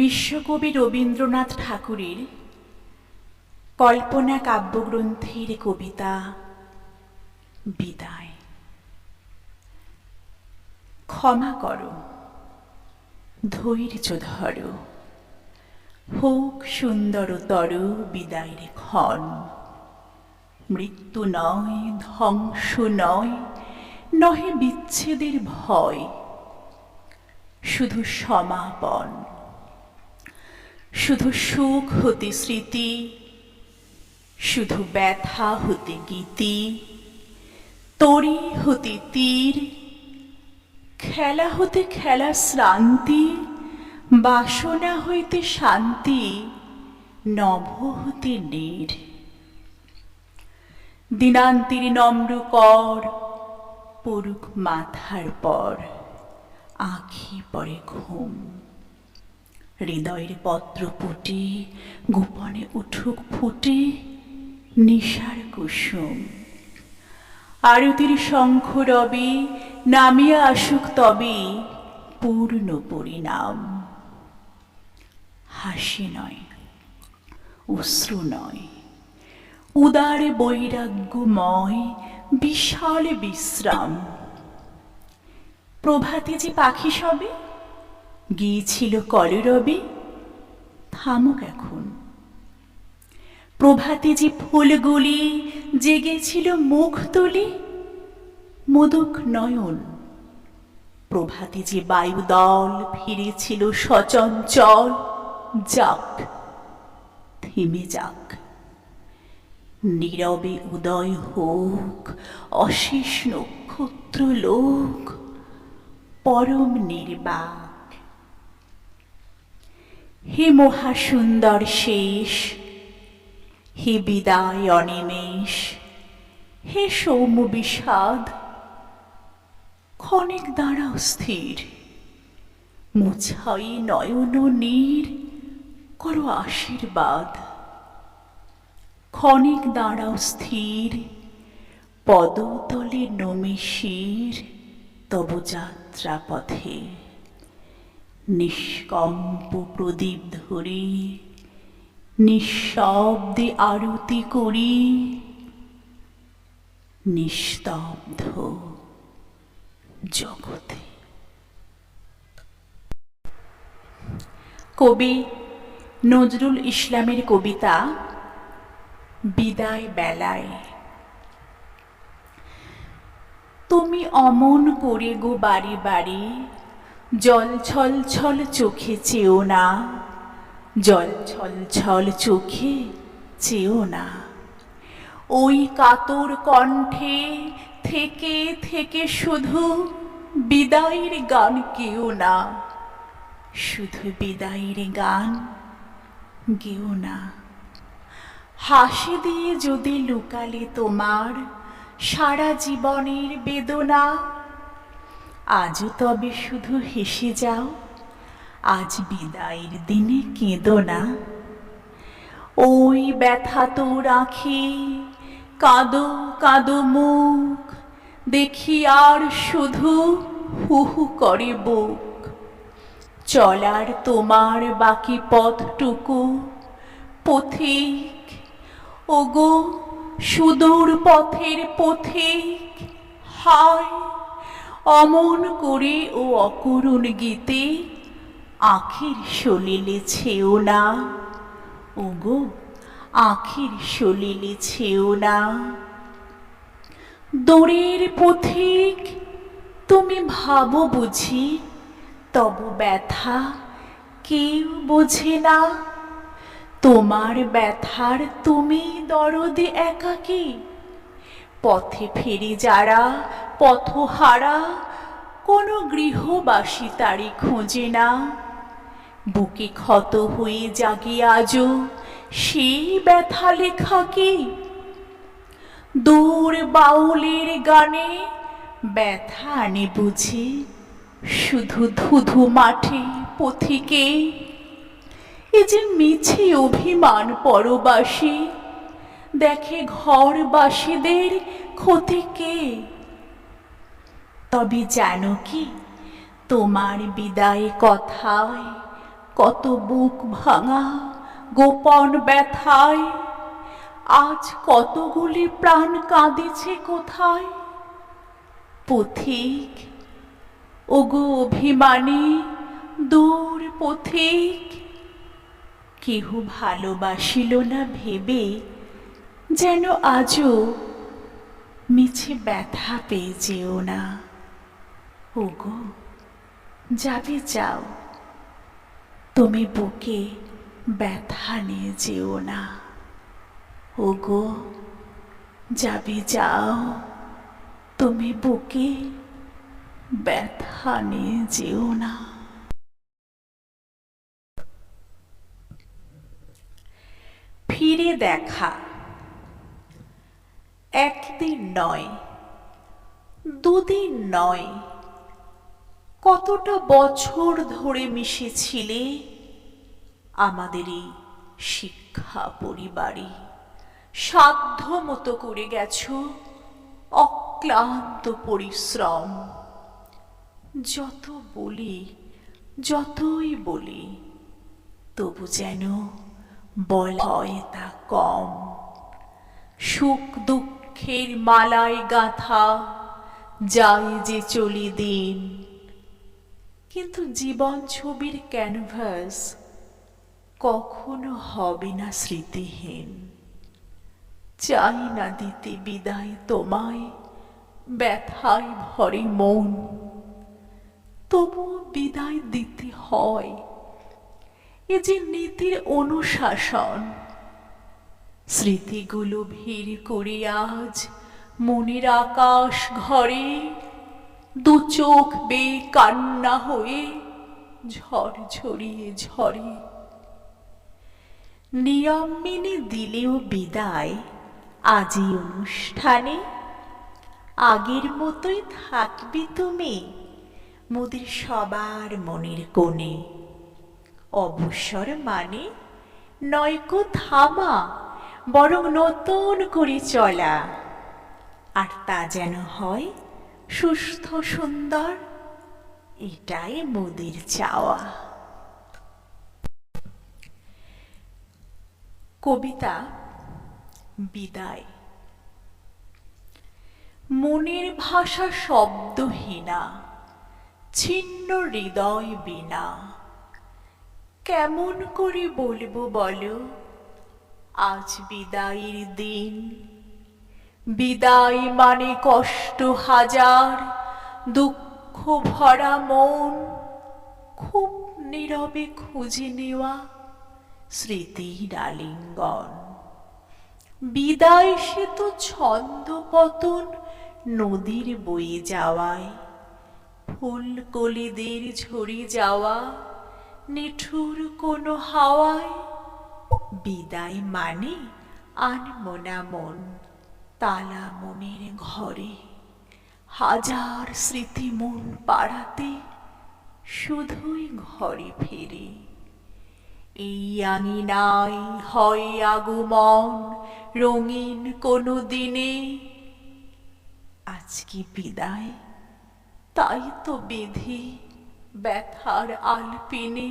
বিশ্বকবি রবীন্দ্রনাথ ঠাকুরের কল্পনা কাব্যগ্রন্থের কবিতা বিদায়। ক্ষমা করো, ধৈর্য ধরো, হোক সুন্দরতর বিদায়ের ক্ষণ। মৃত্যু নয়, ধ্বংস নয়, নহে বিচ্ছেদের ভয়, শুধু সমাপন। শুধু সুখ হতে স্মৃতি, শুধু ব্যথা হতে গীতি, তরি হতে তীর, খেলা হতে খেলা শ্রান্তি, বাসনা হইতে শান্তি, নভ হতে নীর। দিনান্তির নম্র কর পড়ুক মাথার পর, আঁখি পরে ঘুম। হৃদয়ের পত্র পুটে, গোপনে উঠুক ফুটে নিশার কুসুম। আরতির শঙ্খ রবে নামিয়া আসুক তবে পূর্ণ পরিণাম। হাসি নয়, অশ্রু নয়, উদার বৈরাগ্যময় বিশাল বিশ্রাম। প্রভাতে যে পাখি সবে গিয়েছিল কলরবে থামুক এখন। প্রভাতে যে ফুলগুলি জেগেছিল মুখ তুলি, মোদক নয়ন। প্রভাতে যে বায়ুদল ফিরেছিল সচঞ্চল, যাক, থেমে যাক। নীরবে উদয় হোক, অশেষ নক্ষত্র লোক পরম নির্বাক হে মহাসুন্দর শেষ, হে বিদায় অনিমেষ, হে সৌম্য বিষাদ, ক্ষণিক দাঁড়াও স্থির মুছাই নয়ন নীর করো আশীর্বাদ। ক্ষণিক দাঁড়াও স্থির পদতলে নমে শির, তব যাত্রা পথে নিষ্কম্প প্রদীপ ধরে, নিঃশব্দে আরতি করি, নিস্তব্ধ জগতে। কবি নজরুল ইসলামের কবিতা বিদায় বেলায়, তুমি অমন করে গো বাড়ি বাড়ি জল ছল ছল চোখে চেও না। জল ছল ছল চোখে চেও না। ওই কাতর কণ্ঠে থেকে থেকে শুধু বিদায়ের গান কেও না। শুধু বিদায়ের গান গেও না। হাসি দিয়ে যদি লুকালে তোমার, সারা জীবনের বেদনা আজও তবে শুধু হেসে যাও, আজ বিদায়ের দিনে কেঁদো না। ওই ব্যথা তো রাখি, কাঁদো কাঁদো মুখ, দেখি আর শুধু হুহু করে বুক। চলার তোমার বাকি পথটুকু পথিক, ওগো সুদূর পথের পথিক, হায় অমন করে ও অকরুণ গীতে, আখির ছেও না। ওগো, আখির ছেও না। দূরের পথিক তুমি ভাবো বুঝি, তব ব্যথা কেউ বোঝে না। তোমার ব্যথার তুমি দরদে একাকী, পথে ফেরি যারা পথহারা, কোনো গৃহবাসী তারি খোঁজে না। বুকে ক্ষত হয়ে জাগে আজও সেই ব্যথা লেখা কি দূর বাউলের গানে ব্যথা আনে বুঝি, শুধু ধুধু মাঠে পথিকে। এ যে মিছে অভিমান পরবাসী, দেখে ঘরবাসীদের ক্ষতি কে? তবে জানো কি? তোমার বিদায় কথায় কত বুক ভাঙা গোপন ব্যথায়। আজ কতগুলি প্রাণ কাঁদিছে কোথায়? পথিক, ওগো অভিমানী, দূর পথিক। কেহ ভালোবাসিল না ভেবে যেন আজও মিছে ব্যথা পেয়ে যেও না। ওগো, যাবে যাও। তুমি বুকে ব্যথা নিয়ে যেও না। ওগো, যাবে যাও। তুমি বুকে ব্যথা নিয়ে যেও না। ফিরে দেখা। একদিন নয়, দুদিন নয় কতটা বছর ধরে মিশেছিলে আমাদের এই শিক্ষা পরিবারে? সাধ্য মতো করে গেছ অক্লান্ত পরিশ্রম। যত বলি, যতই বলি, তবু যেন বল হয় তা কম। সুখ দুঃখের মালায় গাথা, যায় যে চলি দিন। কিন্তু জীবন ছবির ক্যানভাস কখনো হবে না স্মৃতিহীন। চাই না দিতে বিদায় তোমায়, ব্যথায় ভরে মন। তবুও বিদায় দিতে হয়। এ যে নীতির অনুশাসন, স্মৃতিগুলো ভিড় করে আজ, মনের আকাশ ঘরে দু চোখ বে কান্না হয়ে ঝড় ঝরিয়ে ঝরে নিয়ম মেনে দিলেও বিদায় আজই অনুষ্ঠানে। আগের মতোই থাকবে তুমি মোদের সবার মনের কোণে। অবসর মানে নয়কো থামা, বরং নতুন করে চলা। আর তা যেন হয় সুস্থ, সুন্দর, এটাই মোদের চাওয়া। কবিতা, বিদায়। মনের ভাষা শব্দহীনা, ছিন্ন হৃদয় বিনা। কেমন করে বলব বলো, আজ বিদায়ের দিন বিদায় মানে কষ্ট হাজার, দুঃখ ভরা মন খুব নীরবে খুঁজে নেওয়া স্মৃতির আলিঙ্গন বিদায় সে তো ছন্দ পতন নদীর বয়ে যাওয়ায় ফুল কলিদের ঝরে যাওয়া নিঠুর কোনো হাওয়ায়। বিদায় মানে আনমনা মন। তালা মনের ঘরে, হাজার স্মৃতি মন পাড়াতে শুধুই ঘরে ফেরে। এই আঙিনায় হয় আগমন রঙিন কোনো দিনে। আজকে বিদায়, তাই তো বিধি ব্যথার আলপিনে।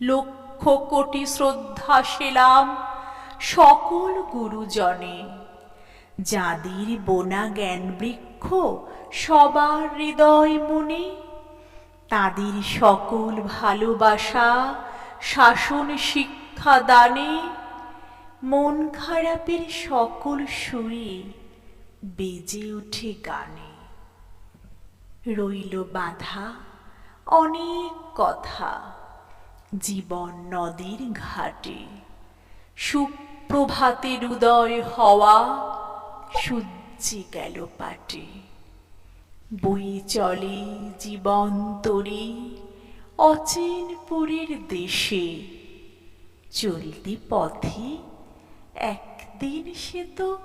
লক্ষ কোটি শ্রদ্ধা শিলাম সকল গুরুজনে। যাদের বোনা জ্ঞান বৃক্ষ, সবার হৃদয় মনে, তাদের সকল ভালোবাসা, শাসন শিক্ষা দানে, মন খারাপের সকল সুরে বেজে ওঠে গানে। রইল বাধা, অনেক কথা, জীবন নদীর ঘাটে, সুপ্রভাতের উদয় হওয়া সূর্যে গেল পাটে। বই চলে জীবন তরি অচেনপুরের দেশে। চলতি পথে একদিন সে তো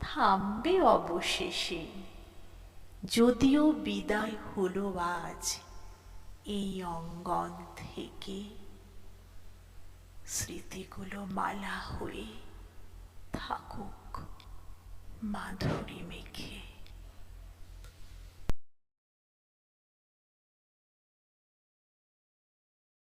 থামবে অবশেষে। যদিও বিদায় হলো আজ এই অঙ্গন থেকে। স্মৃতিগুলো মালা হয়ে থাকুক। মাধুরী মেখে